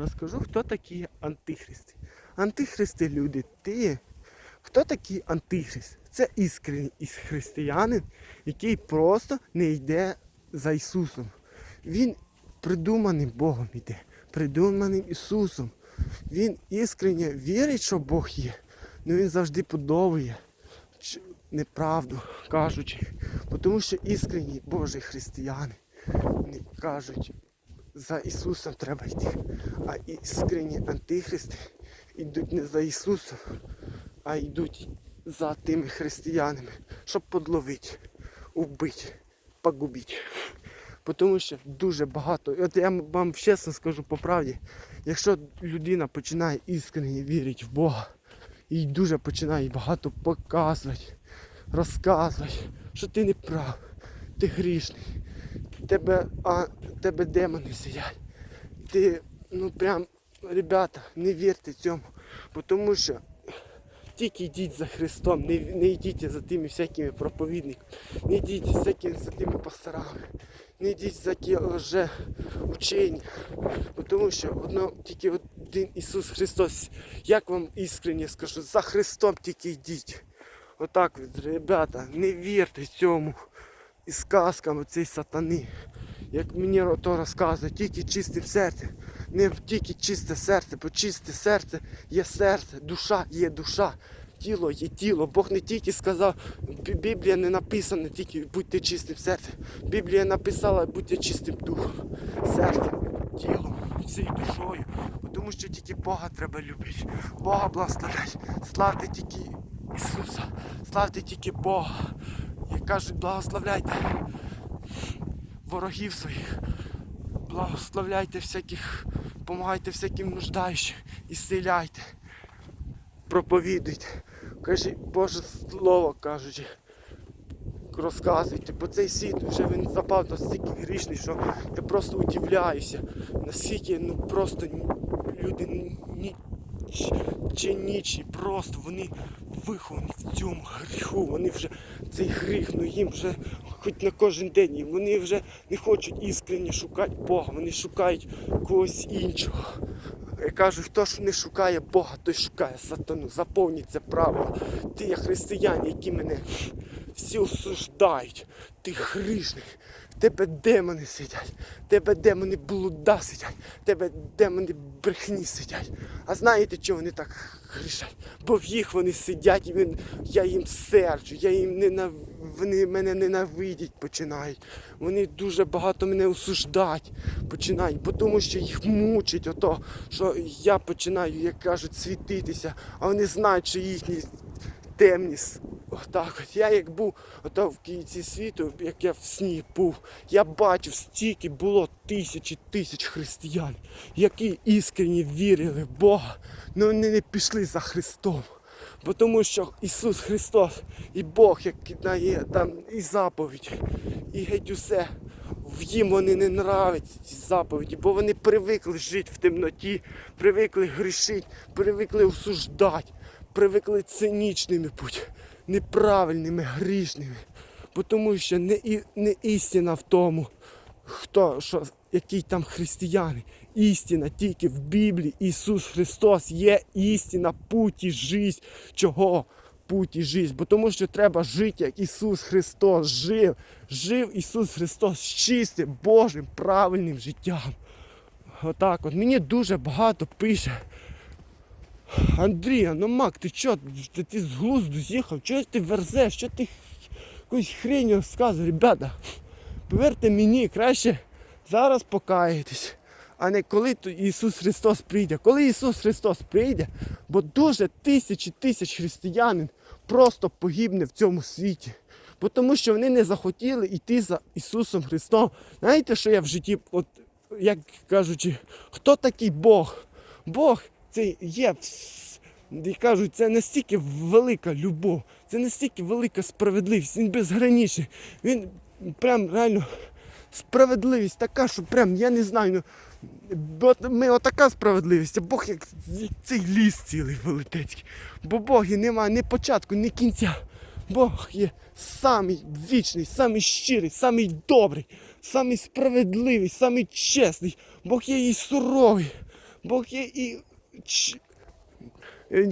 розкажу, хто такі антихристи. Антихристи люди, ти. Хто такий антихрист? Це іскренній християнин, який просто не йде за Ісусом. Він придуманим Богом йде, придуманим Ісусом. Він іскренне вірить, що Бог є, але він завжди подовує неправду, кажучи. Тому що іскренні Божі християни вони кажуть, за Ісусом треба йти. А іскренні антихристи йдуть не за Ісусом, а йдуть за тими християнами, щоб подловити, убити, погубити. Тому що дуже багато. От я вам чесно скажу по правді, якщо людина починає іскренне вірити в Бога і дуже починає багато показувати, розказувати, що ти не прав, ти грішний, тебе, а, тебе демони сидять. Ти, ну прям, ребята, не вірте цьому, тому що тільки йдіть за Христом, не, не йдіть за тими всякими проповідниками, не йдіть за, за тими пасторами, не йдіть за ті лже учення. Тому що одно, тільки один Ісус Христос, як вам іскренне скажу, за Христом тільки йдіть. Отак, от, ребята, не вірте цьому і сказкам цієї сатани. Як мені то розказує, тільки чистим серцем. Не тільки чисте серце, бо чисте серце є серце, душа є душа, тіло є тіло. Бог не тільки сказав, Біблія не написана тільки будьте чистим серцем. Біблія написала будьте чистим духом, серцем, тілом, всією душою. Тому що тільки Бога треба любити. Бога благословляти. Славте тільки Ісуса, славте тільки Бога. Як кажуть, благословляйте ворогів своїх. Благословляйте всяких, помагайте всяким нуждаючим, ісціляйте, проповідуйте. Кажіть Боже Слово, кажучи, розказуйте, бо цей світ вже він запав настільки грішний, що я просто удивляюся, наскільки ну просто люди ні чинічі, просто вони виховані в цьому гріху, вони вже цей гріх, ну їм вже хоч на кожен день, і вони вже не хочуть іскренні шукати Бога, вони шукають когось іншого. Я кажу, хто ж не шукає Бога, той шукає сатану. Заповніть це правило. Ти є християни, які мене всі осуждають. Ти грішний. Тебе демони сидять, тебе демони блуда сидять, тебе демони брехні сидять. А знаєте, чого вони так грішать? Бо в їх вони сидять, і він, я їм серджу, я їм ненав... вони мене ненавидять починають. Вони дуже багато мене осуждають починають, бо тому що їх мучить ото, що я починаю, як кажуть, світитися, а вони знають, що їхні темні. Отак от. Я як був ото в кінці світу, як я в сні був, я бачив, стільки було тисячі тисяч християн, які іскренні вірили в Бога, але вони не пішли за Христом. Бо тому що Ісус Христос і Бог, як дає там і заповідь, і геть усе. Їм вони не нравляться ці заповіді, бо вони привикли жити в темноті, привикли грішити, привикли осуждати, привикли цинічними бути, неправильними, грішними. Тому що не, і- не істина в тому, хто, що, який там християни. Істина тільки в Біблії. Ісус Христос є істина, путь і життя. Чого? Путь і життя. Бо тому що треба жити, як Ісус Христос жив. Жив Ісус Христос чистим, Божим, правильним життям. Отак от. Мені дуже багато пише. Андрій, ну Мак, ти що, ти, ти з глузду з'їхав? Чого ти верзеш? Що ти якусь хрень розказуєш? Ребята, повірте мені, краще зараз покаєтесь, а не коли Ісус Христос прийде. Коли Ісус Христос прийде, бо дуже тисячі тисяч християнин просто погибне в цьому світі. Бо тому що вони не захотіли йти за Ісусом Христом. Знаєте, що я в житті, от, як кажучи, хто такий Бог? Бог це є. І кажуть, це настільки велика любов, це настільки велика справедливість, він безграничний. Він прям реально справедливість така, що прям я не знаю. Ну, ми отака справедливість, а Бог як цей ліс цілий велетецький. Бо Бог і немає ні початку, ні кінця. Бог є самий вічний, самий щирий, самий добрий, самий справедливий, самий чесний. Бог є і суровий. Бог є і.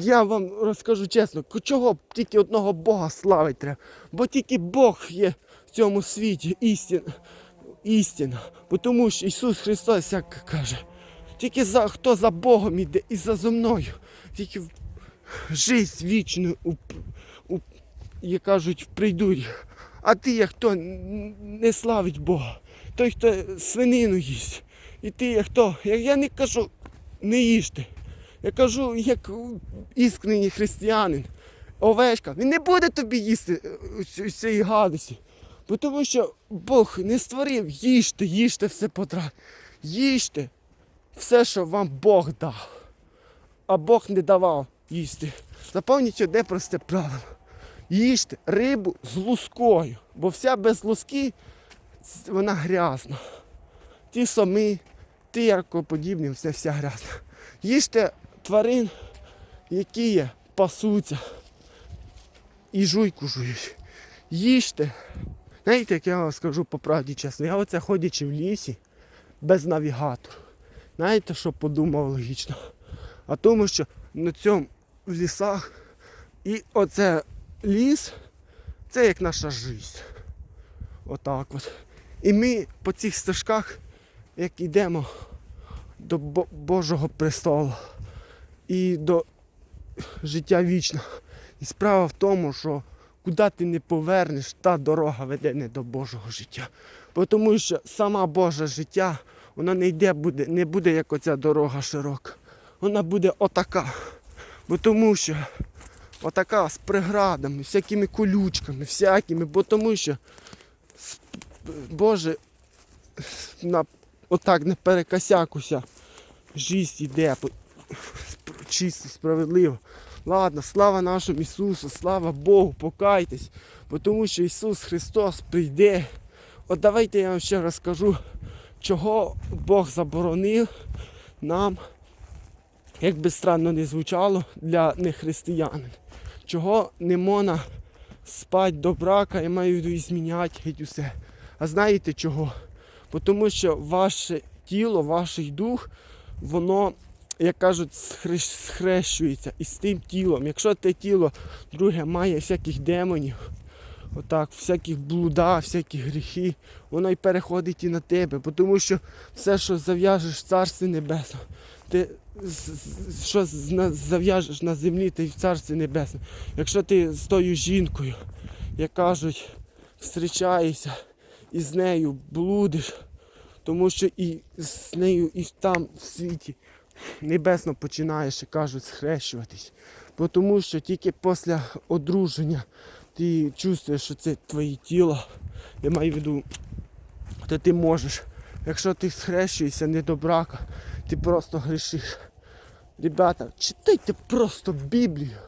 Я вам розкажу чесно, чого тільки одного Бога славить треба. Бо тільки Бог є в цьому світі істина. істина. Тому що Ісус Христос як каже, тільки за хто за Богом іде і за зо мною, тільки жизнь вічну, у, у, як кажуть, прийдуть. А ти, як хто не славить Бога, той, хто свинину їсть. І ти, як хто, як я не кажу, не їжте. Я кажу, як іскренній християнин, овечка, він не буде тобі їсти е, ці- цієї гадості. Бо тому що Бог не створив, їжте, їжте все подряд. Їжте все, що вам Бог дав. А Бог не давав їсти. Запам'ятайте одне просте правило. Їжте рибу з лускою, бо вся без луски вона грязна. Ті соми, ті яркоподібні, все вся грязна. Їжте тварин, які є, пасуться і жуйку жують. Їжте. Знаєте, як я вам скажу по правді чесно, я оце ходячи в лісі без навігатора. Знаєте, що подумав логічно? А тому, що на цьому в лісах і оце ліс, це як наша життя. Отак от. І ми по цих стежках, як йдемо до Божого престолу і до життя вічного. І справа в тому, що куди ти не повернеш, та дорога веде не до Божого життя. Тому що сама Боже життя, вона не йде, буде, не буде як оця дорога широка. Вона буде отака. Бо тому що отака з преградами, всякими колючками, всякими, бо тому що Боже на, отак не перекосякуся. Жість іде чисто, справедливо. Ладно, слава нашому Ісусу, слава Богу, покайтесь, тому що Ісус Христос прийде. От давайте я вам ще розкажу, чого Бог заборонив нам, як би странно не звучало, для нехристиянин. Чого не можна спати до брака, я маю і зміняти геть усе. А знаєте чого? Тому що ваше тіло, ваш дух, воно, як кажуть, схрещ- схрещується із тим тілом. Якщо те тіло друге має всяких демонів, отак, всяких блуда, всякі гріхи, воно й переходить і на тебе. Тому що все, що зав'яжеш в царстві небесному, ти що зав'яжеш на землі, ти в царстві небесному. Якщо ти з тою жінкою, як кажуть, зустрічаєшся і з нею блудиш, тому що і з нею, і там в світі небесно починаєш, як кажуть, схрещуватись. Бо Тому що тільки після одруження ти чувствуєш, що це твоє тіло. Я маю в виду, то ти можеш. Якщо ти схрещуєшся не до брака, ти просто грішиш. Ребята, читайте просто Біблію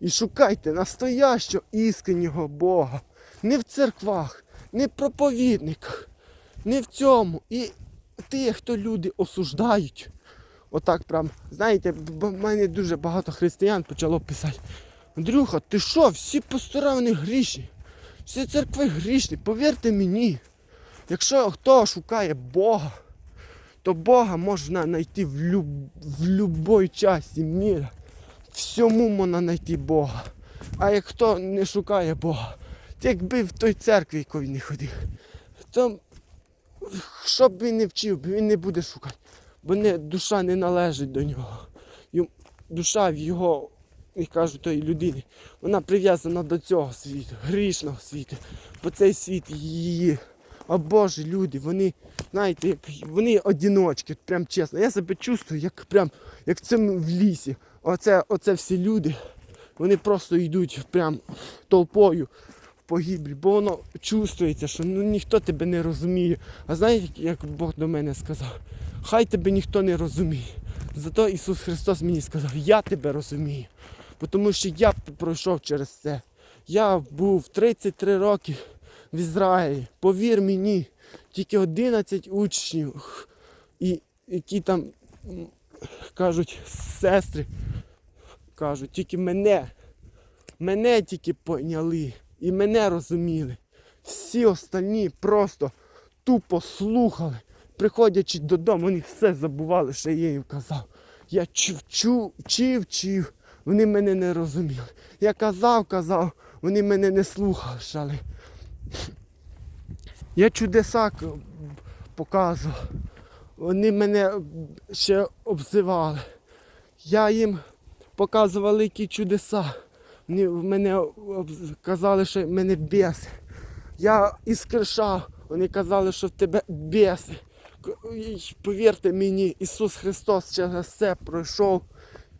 і шукайте настоящого іскреннього Бога. Не в церквах, не в проповідниках, не в цьому. І ті, хто люди осуждають, отак прям, знаєте, в мене дуже багато християн почало писати. Андрюха, ти що, всі пастора грішні, всі церкви грішні, повірте мені. Якщо хто шукає Бога, то Бога можна знайти в, люб... в будь-якій часті міра. Всьому можна знайти Бога. А як хто не шукає Бога, то якби в той церкві якої не ходив, то що б він не вчив, він не буде шукати. Бо не, душа не належить до нього. Душа в його, як кажуть, тої людини, вона прив'язана до цього світу, грішного світу. Бо цей світ її. А Боже, люди, вони, знаєте, як вони одиночки, прям чесно. Я себе чувствую, як прям як в цьому в лісі. Оце, оце всі люди, вони просто йдуть прям толпою в погибель, бо воно чувствується, що ну, ніхто тебе не розуміє. А знаєте, як Бог до мене сказав? Хай тебе ніхто не розуміє. Зато Ісус Христос мені сказав, я тебе розумію. Бо Тому що я пройшов через це. Я був 33 роки в Ізраїлі. Повір мені, тільки 11 учнів, і які там кажуть сестри, кажуть, тільки мене, мене тільки поняли і мене розуміли. Всі остальні просто тупо слухали. Приходячи додому, вони все забували, що я їм казав. Я чув, чув, вчив, вчив. Вони мене не розуміли. Я казав, казав, вони мене не слухали. Я чудеса показував. Вони мене ще обзивали. Я їм показував великі чудеса. Вони мене казали, що мене біси. Я іскришав, вони казали, що в тебе біси. Повірте мені, Ісус Христос через це пройшов.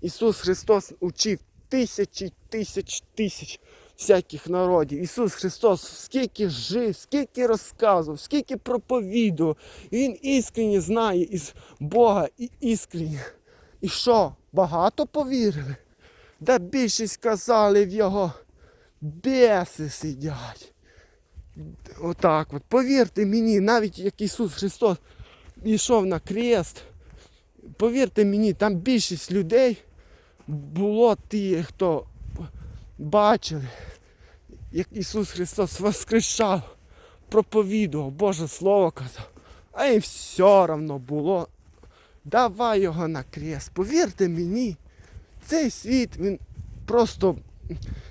Ісус Христос учив тисячі, тисяч, тисяч всяких народів. Ісус Христос скільки жив, скільки розказував, скільки проповідував. Він іскренне знає із Бога і іскренне. І що? Багато повірили? Да більшість казали в його біси сидять. Отак от. Повірте мені, навіть як Ісус Христос йшов на крест, повірте мені, там більшість людей було ті, хто бачили, як Ісус Христос воскрешав, проповідував, Боже Слово казав. А їм все одно було. Давай його на крест. Повірте мені, цей світ, він просто,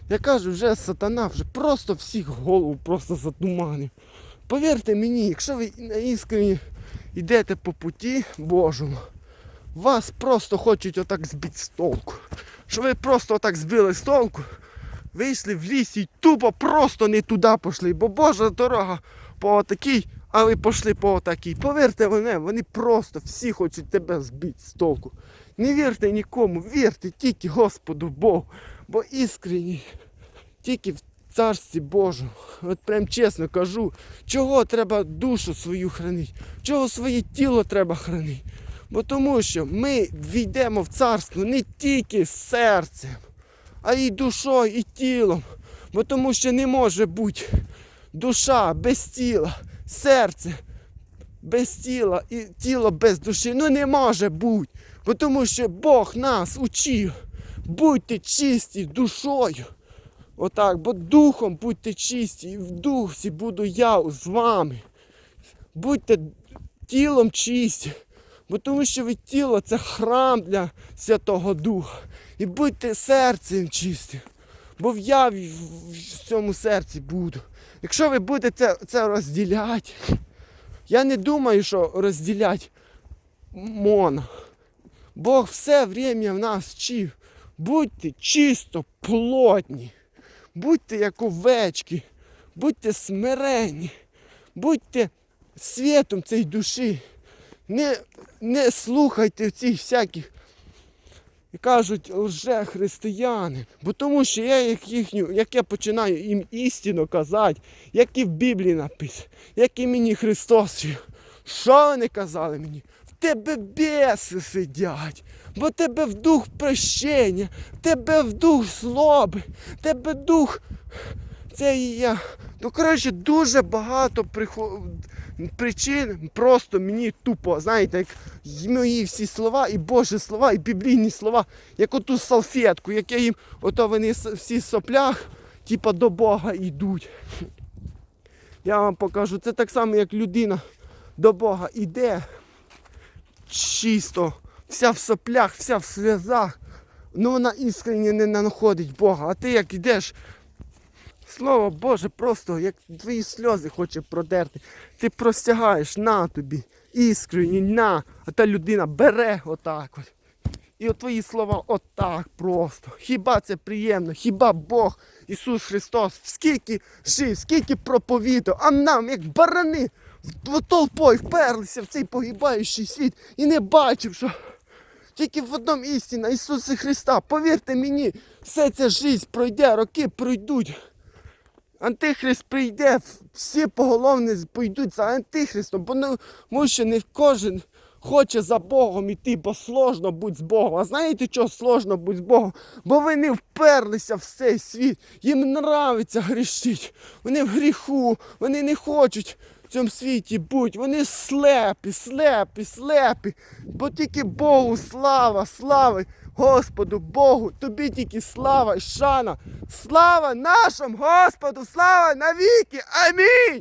я кажу, вже сатана, вже просто всіх голову просто затуманив. Повірте мені, якщо ви на іскренні йдете по путі Божому, вас просто хочуть отак збити з толку. Що ви просто отак збили з толку, вийшли в лісі і тупо просто не туди пішли, бо Божа дорога по отакій, а ви пішли по отакій. Повірте мене, вони просто всі хочуть тебе збити з толку. Не вірте нікому, вірте тільки Господу Богу, бо іскренні тільки в Царстві Божому. От прям чесно кажу, чого треба душу свою хранити, чого своє тіло треба хранити. Бо тому що ми війдемо в царство не тільки серцем, а й душою, і тілом. Бо тому що не може бути душа без тіла, серце без тіла і тіло без душі. Ну не може бути. Бо тому що Бог нас учив. Будьте чисті душою. Отак, бо духом будьте чисті, і в дусі буду я з вами. Будьте тілом чисті. Бо тому що ви тіло це храм для Святого Духа. І будьте серцем чистим. Бо я в, цьому серці буду. Якщо ви будете це, розділяти, я не думаю, що розділяти мона. Бог все время в нас вчив. Будьте чисто плотні, будьте як овечки, будьте смиренні, будьте світом цієї душі. Не, не слухайте цих всяких, кажуть, лже християни. Бо тому що я як їхню, як я починаю їм істину казати, як і в Біблії написано, як і мені Христос. Що вони казали мені? Тебе біси сидять, бо тебе в дух прощення, тебе в дух злоби, тебе дух. Це і я. Ну, коротше, дуже багато прихо... причин просто мені тупо, знаєте, як мої всі слова, і Божі слова, і біблійні слова, як оту салфетку, як я їм, ото вони всі в соплях, типа до Бога йдуть. Я вам покажу, це так само, як людина до Бога іде чисто, вся в соплях, вся в сльозах, ну вона іскренне не знаходить Бога. А ти як йдеш, Слово Боже, просто як твої сльози хоче продерти. Ти простягаєш на тобі, іскренні, на, а та людина бере отак от. І от твої слова отак просто. Хіба це приємно? Хіба Бог, Ісус Христос, скільки жив, скільки проповідав, а нам, як барани, толпою вперлися в цей погибаючий світ і не бачив, що тільки в одному істина Ісуса Христа. Повірте мені, все ця життя пройде, роки пройдуть. Антихрист прийде, всі поголовні пойдуть за антихристом, бо ну, тому що не кожен хоче за Богом іти, бо сложно бути з Богом. А знаєте, чого сложно бути з Богом? Бо вони вперлися в цей світ, їм нравиться грішити. Вони в гріху, вони не хочуть в цьому світі будь, Вони слепі, слепі, слепі. Бо тільки Богу слава, слава Господу Богу, тобі тільки слава і шана. Слава нашому Господу, слава навіки. Амінь.